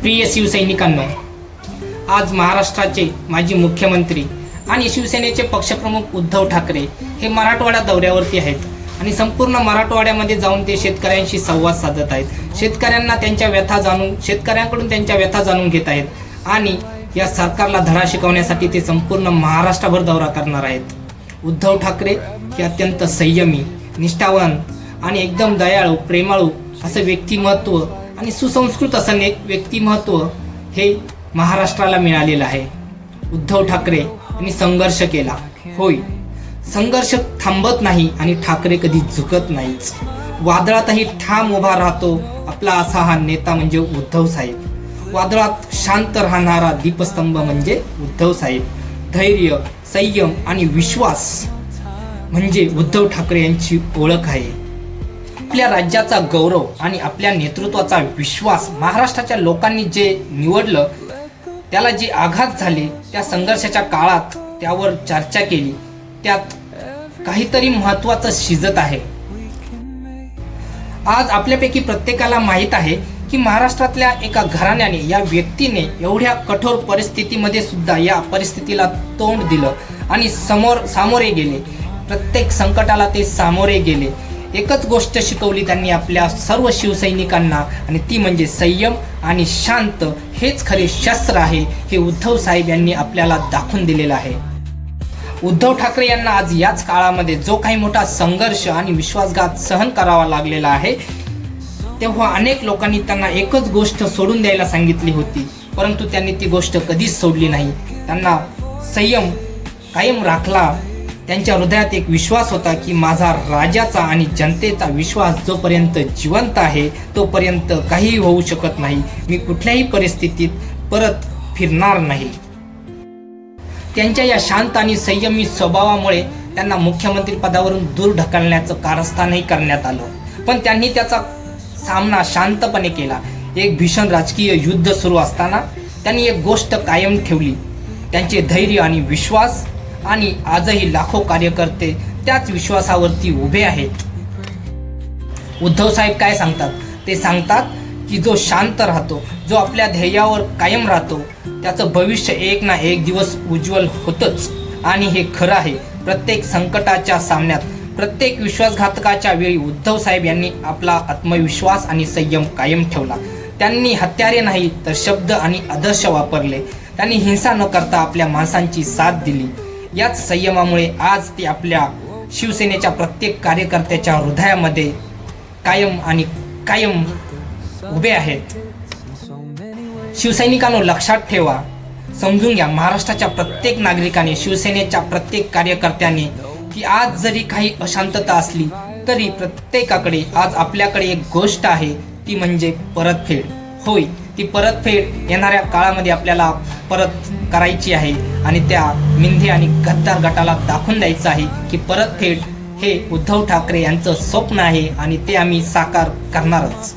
प्रिय शिवसैनिकांनो आज महाराष्ट्राचे माजी मुख्यमंत्री आणि शिवसेनेचे पक्षप्रमुख उद्धव ठाकरे हे मराठवाडा दौऱ्यावरती आहेत आणि संपूर्ण मराठवाड्यामध्ये जाऊन ते शेतकऱ्यांशी संवाद साधत आहेत. शेतकऱ्यांना त्यांच्या व्यथा जाणून शेतकऱ्यांकडून त्यांच्या व्यथा जाणून घेत आहेत आणि या सरकारला धडा शिकवण्यासाठी ते संपूर्ण महाराष्ट्रभर दौरा करणार आहेत. उद्धव ठाकरे हे अत्यंत संयमी निष्ठावान आणि एकदम दयाळू प्रेमाळू असं व्यक्तिमत्व आणि सुसंस्कृत असं एक व्यक्तिमत्व हे महाराष्ट्राला मिळालेलं आहे. उद्धव ठाकरे यांनी संघर्ष केला. होय. संघर्ष थांबत नाही आणि ठाकरे कधी झुकत नाहीच. वादळातही ठाम उभा राहतो आपला असा हा नेता म्हणजे उद्धव साहेब. वादळात शांत राहणारा दीपस्तंभ म्हणजे उद्धव साहेब. धैर्य संयम आणि विश्वास म्हणजे उद्धव ठाकरे यांची ओळख आहे. आपल्या राज्याचा गौरव आणि आपल्या नेतृत्वाचा विश्वास महाराष्ट्राच्या लोकांनी जे निवडलं त्याला जे आघात झाले त्या संघर्षाच्या काळात त्यावर चर्चा केली. त्यात काहीतरी महत्वाचं शिजत आहे. आज आपल्यापैकी प्रत्येकाला माहीत आहे की महाराष्ट्रातल्या एका घराण्याने या व्यक्तीने एवढ्या कठोर परिस्थितीमध्ये सुद्धा या परिस्थितीला तोंड दिलं आणि समोर सामोरे गेले. प्रत्येक संकटाला ते सामोरे गेले. एकच गोष्ट शिकवली त्यांनी आपल्या सर्व शिवसैनिकांना आणि ती म्हणजे संयम आणि शांत. हेच खरे शस्त्र आहे हे उद्धव साहेब यांनी आपल्याला दाखवून दिलेलं आहे. उद्धव ठाकरे यांना आज याच काळामध्ये जो काही मोठा संघर्ष आणि विश्वासघात सहन करावा लागलेला आहे तेव्हा अनेक लोकांनी त्यांना एकच गोष्ट सोडून द्यायला सांगितली होती. परंतु त्यांनी ती गोष्ट कधीच सोडली नाही. त्यांना संयम कायम राखला. त्यांच्या हृदयात एक विश्वास होता की माझा राजाचा आणि जनतेचा विश्वास जोपर्यंत जिवंत आहे तोपर्यंत काहीही होऊ शकत नाही. मी कुठल्याही परिस्थितीत परत फिरणार नाही. त्यांच्या या शांत आणि संयमी स्वभावामुळे त्यांना मुख्यमंत्री पदावरून दूर ढकलण्याचं कारस्थानही करण्यात आलं. पण त्यांनी त्याचा सामना शांतपणे केला. एक भीषण राजकीय युद्ध सुरू असताना त्यांनी एक गोष्ट कायम ठेवली. त्यांचे धैर्य आणि विश्वास आणि आजही लाखो कार्यकर्ते त्याच विश्वासावरती उभे आहेत. उद्धव साहेब काय सांगतात? ते सांगतात की जो शांत राहतो जो आपल्या ध्येयावर कायम राहतो त्याचं भविष्य एक ना एक दिवस उज्ज्वल होतच. आणि हे खरं आहे. प्रत्येक संकटाच्या सामन्यात प्रत्येक विश्वासघातकाच्या वेळी उद्धव साहेब यांनी आपला आत्मविश्वास आणि संयम कायम ठेवला. त्यांनी हत्यारे नाही तर शब्द आणि आदर्श वापरले. त्यांनी हिंसा न करता आपल्या माणसांची साथ दिली. याच संयमामुळे आज ते आपल्या शिवसेनेच्या प्रत्येक कार्यकर्त्याच्या हृदयामध्ये कायम आणि कायम उभे आहेत. शिवसैनिकांनो लक्षात ठेवा. समजून घ्या महाराष्ट्राच्या प्रत्येक नागरिकाने शिवसेनेच्या प्रत्येक कार्यकर्त्याने की आज जरी काही अशांतता असली तरी प्रत्येकाकडे आज आपल्याकडे एक गोष्ट आहे ती म्हणजे परतफेड. होय ती परतफेड येणाऱ्या काळामध्ये आपल्याला परत करायची आहे आणि त्या मिंधे आणि गद्दार गटाला दाखवून द्यायचं आहे की परतफेड हे उद्धव ठाकरे यांचं स्वप्न आहे आणि ते आम्ही साकार करणारच.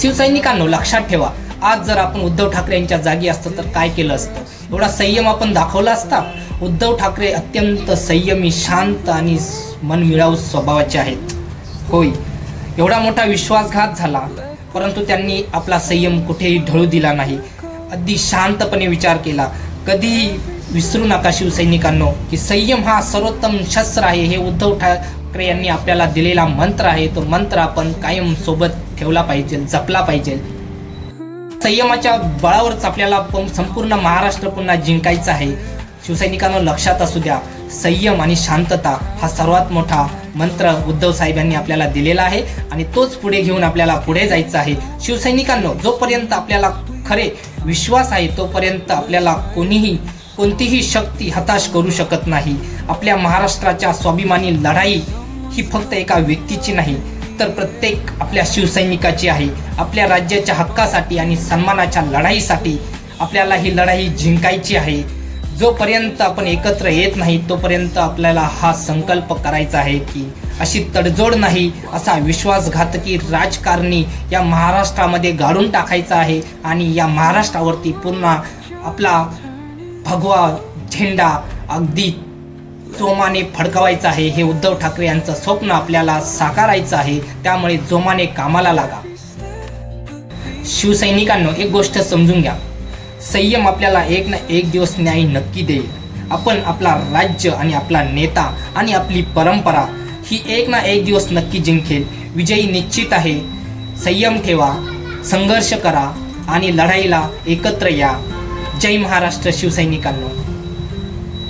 शिवसैनिकांनो लक्षात ठेवा आज जर आपण उद्धव ठाकरे यांच्या जागी असतो तर काय केलं असतं? एवढा संयम आपण दाखवला असता? उद्धव ठाकरे अत्यंत संयमी शांत आणि मनमिळाऊ स्वभावाचे आहेत. होय एवढा मोठा विश्वासघात झाला परंतु त्यांनी आपला संयम कुठेही ढळू दिला नाही. अगदी शांतपणे विचार केला. कधी विसरू नका शिवसैनिकांनो की संयम हा सर्वोत्तम शस्त्र आहे. हे उद्धव ठाकरे यांनी आपल्याला दिलेला मंत्र आहे. तो मंत्र आपण कायम सोबत ठेवला पाहिजे जपला पाहिजे. संयमाच्या बळावरच आपल्याला पण संपूर्ण महाराष्ट्र पुन्हा जिंकायचं आहे. शिवसैनिकांना लक्षात असू द्या. संयम आणि शांतता हा सर्वात मोठा मंत्र उद्धव साहेबांनी आपल्याला दिलेला आहे आणि तोच पुढे घेऊन आपल्याला पुढे जायचं आहे. शिवसैनिकांनो जोपर्यंत आपल्याला खरे विश्वास आहे तोपर्यंत आपल्याला कोणीही कोणतीही शक्ती हताश करू शकत नाही. आपल्या महाराष्ट्राच्या स्वाभिमानी लढाई ही फक्त एका व्यक्तीची नाही तर प्रत्येक आपल्या शिवसैनिकाची आहे. आपल्या राज्याच्या हक्कासाठी आणि सन्मानाच्या लढाईसाठी आपल्याला ही लढाई जिंकायची आहे. जोपर्यंत आपण एकत्र येत नाही तोपर्यंत आपल्याला हा संकल्प करायचा आहे की अशी तडजोड नाही असा विश्वासघातकी राजकारणी या महाराष्ट्रामध्ये गाडून टाकायचा आहे आणि या महाराष्ट्रावरती पुन्हा आपला भगवा झेंडा अगदी जोमाने फडकवायचा आहे. हे उद्धव ठाकरे यांचं स्वप्न आपल्याला साकारायचं आहे. त्यामुळे जोमाने कामाला लागा. शिवसैनिकांनो एक गोष्ट समजून घ्या. संयम आपल्याला एक ना एक दिवस न्याय नक्की देईल. आपण आपला राज्य आणि आपला नेता आणि आपली परंपरा ही एक ना एक दिवस नक्की जिंकेल. विजयी निश्चित आहे. संयम ठेवा संघर्ष करा आणि लढाईला एकत्र या. जय महाराष्ट्र शिवसैनिकांनो.